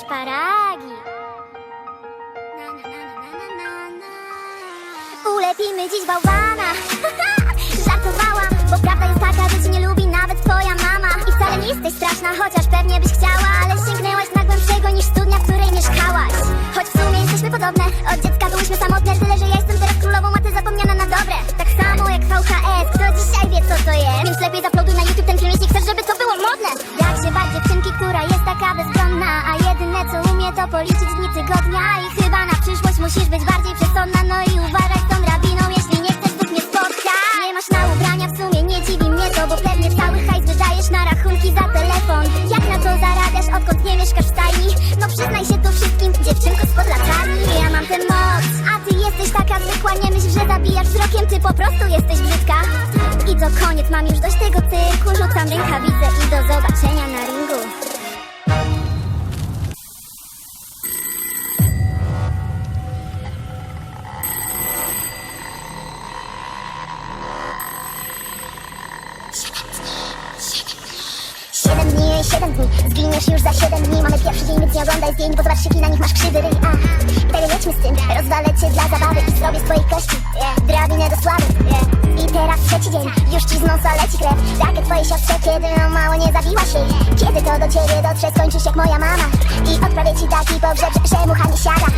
szparagi. Ulepimy dziś bałwana. Żartowałam, bo prawda jest taka, że cię nie lubi nawet twoja mama. I wcale nie jesteś straszna, chociaż pewnie byś chciała, to policzyć dni tygodnia i chyba na przyszłość musisz być bardziej przesądna, no i uważaj z tą drabiną, jeśli nie chcesz znów mnie spotkać. Nie masz na ubrania, w sumie nie dziwi mnie to, bo pewnie cały hajs wydajesz na rachunki za telefon. Jak na to zarabiasz, odkąd nie mieszkasz w stajni? No przyznaj się tu wszystkim, dziewczynko spod latarni. Ja mam tę moc, a ty jesteś taka zwykła, nie myśl, że zabijasz wzrokiem, ty po prostu jesteś brzydka. I to koniec, mam już dość tego cyrku, rzucam rękawice i do zobaczenia na ringu. 7 dni Zginiesz już za 7 dni. Mamy pierwszy dzień, więc nie oglądaj zdjęć Bo zobacz na nich masz krzywy ryj. A, i dalej lećmy z tym. Rozwalę cię dla zabawy I zrobię z twoich kości yeah. Drabinę do sławy. Yeah. I teraz trzeci dzień. Już ci z nosa leci krew. Takie twoje siostrze, kiedy o mało nie zabiła się. Kiedy to do ciebie dotrze, skończysz jak moja mama. I odprawię ci taki pogrzeb, że mucha nie siada.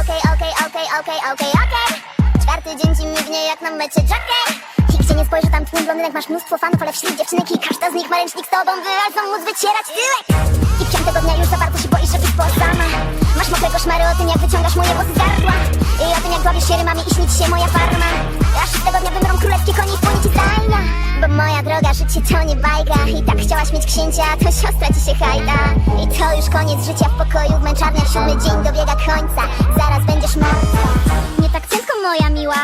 Okej, okay, okej, okay, okej, okay, okej, okay, okej, okay, okej. Czwarty dzień ci mignie jak na mecie Joker nie spojrzę, tam tłum blondynek Masz mnóstwo fanów, ale wśród dziewczynek I każda z nich ma ręcznik z tobą Wyraźną móc wycierać tyłek. I piątego dnia już za bardzo się boisz, że być sama. Masz mokre koszmary o tym, jak wyciągasz moje włosy z gardła. I o tym, jak bawisz się rymami i śni ci się moja farma. A szóstego dnia wymrą królewskie konie i płynie ci stajnia Bo moja droga, życie to nie bajka. I tak chciałaś mieć księcia, to siostra ci się hajda. I to już koniec życia w pokoju. W męczarniach siódmy dzień dobiega końca. Zaraz będziesz martwa Nie tak prędko, moja miła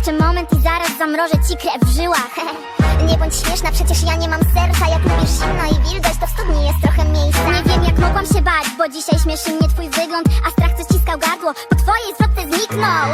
jeszcze moment i zaraz zamrożę ci krew w żyłach. Nie bądź śmieszna, przecież ja nie mam serca. Jak lubisz zimno i wilgoć, to w studni jest trochę miejsca. Nie wiem jak mogłam się bać, bo dzisiaj śmieszy mnie twój wygląd A strach co ściskał gardło, po twojej zwrotce zniknął